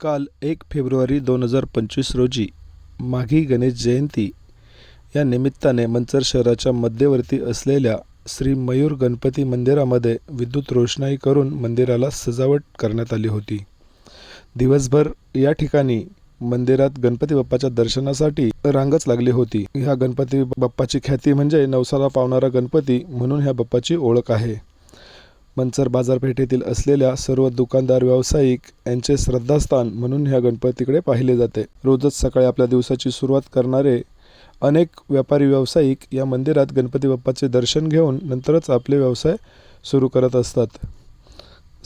काल एक फेब्रुवारी दोन हजार पंचवीस रोजी माघी गणेश जयंती या निमित्ताने मंचर शहराच्या मध्यवर्ती असलेल्या श्री मयूर गणपती मंदिरामध्ये विद्युत रोषणाई करून मंदिराला सजावट करण्यात आली होती. दिवसभर या ठिकाणी मंदिरात गणपती बाप्पाच्या दर्शनासाठी रांगच लागली होती. ह्या गणपती बाप्पाची ख्याती म्हणजे नवसाला पावणारा गणपती म्हणून ह्या बाप्पाची ओळख आहे. मंचर बाजारपेठेतील असलेल्या सर्व दुकानदार व्यावसायिक यांचे श्रद्धास्थान म्हणून ह्या गणपतीकडे पाहिले जाते. रोजच सकाळी आपल्या दिवसाची सुरुवात करणारे अनेक व्यापारी व्यावसायिक या मंदिरात गणपती बाप्पाचे दर्शन घेऊन नंतरच आपले व्यवसाय सुरू करत असतात.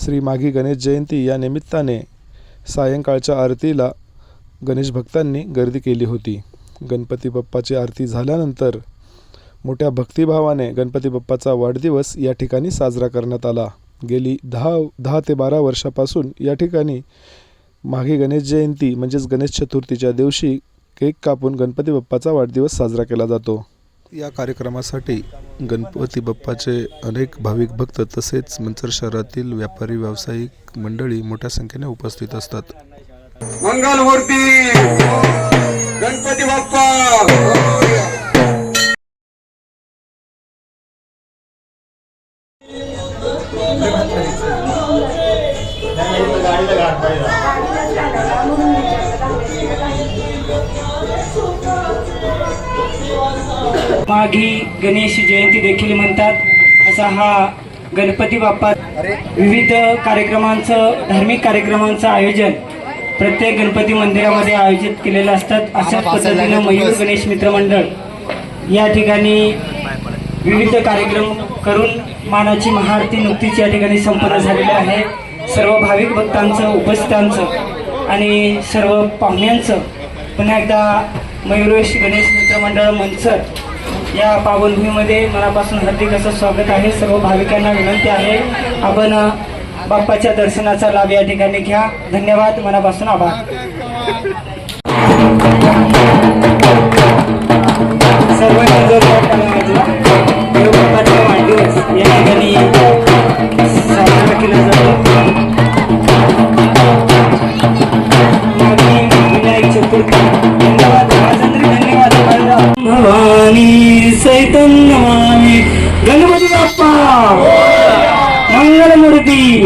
श्री माघी गणेश जयंती या निमित्ताने सायंकाळच्या आरतीला गणेश भक्तांनी गर्दी केली होती. गणपती बाप्पाची आरती झाल्यानंतर मोठ्या भक्तिभावाने गणपती बाप्पाचा वाढदिवस या ठिकाणी साजरा करण्यात आला. गेली दहा दहा ते बारा वर्षापासून या ठिकाणी मागे गणेश जयंती म्हणजेच गणेश चतुर्थीच्या दिवशी केक कापून गणपती बाप्पाचा वाढदिवस साजरा केला जातो. या कार्यक्रमासाठी गणपती बाप्पाचे अनेक भाविक भक्त तसेच मंचर शहरातील व्यापारी व्यावसायिक मंडळी मोठ्या संख्येने उपस्थित असतात. मंगलमूर्ती! माघी गणेश जयंती देखील म्हणतात असा हा गणपती बाप्पा. विविध कार्यक्रमांचं धार्मिक कार्यक्रमांचं आयोजन प्रत्येक गणपती मंदिरामध्ये आयोजित केलेलं असतात. अशाच पद्धतीनं मयूर गणेश मित्रमंडळ या ठिकाणी विविध कार्यक्रम करून मानाची महाआरती नुकतीच या ठिकाणी संपन्न झालेली आहे. सर्व भाविक भक्तांचं उपस्थितांचं आणि सर्व पाहुण्यांचं. पुन्हा एकदा मयुरेश गणेश मित्रमंडळ मंचर या पावनभूमीमध्ये मनापासून हार्दिक असं स्वागत आहे. सर्व भाविकांना विनंती आहे. आपण बाप्पाच्या दर्शनाचा लाभ या ठिकाणी घ्या. धन्यवाद. मनापासून आभार. चैतन्य माने गणपती बाप्पा. हो. मंगलमूर्ती.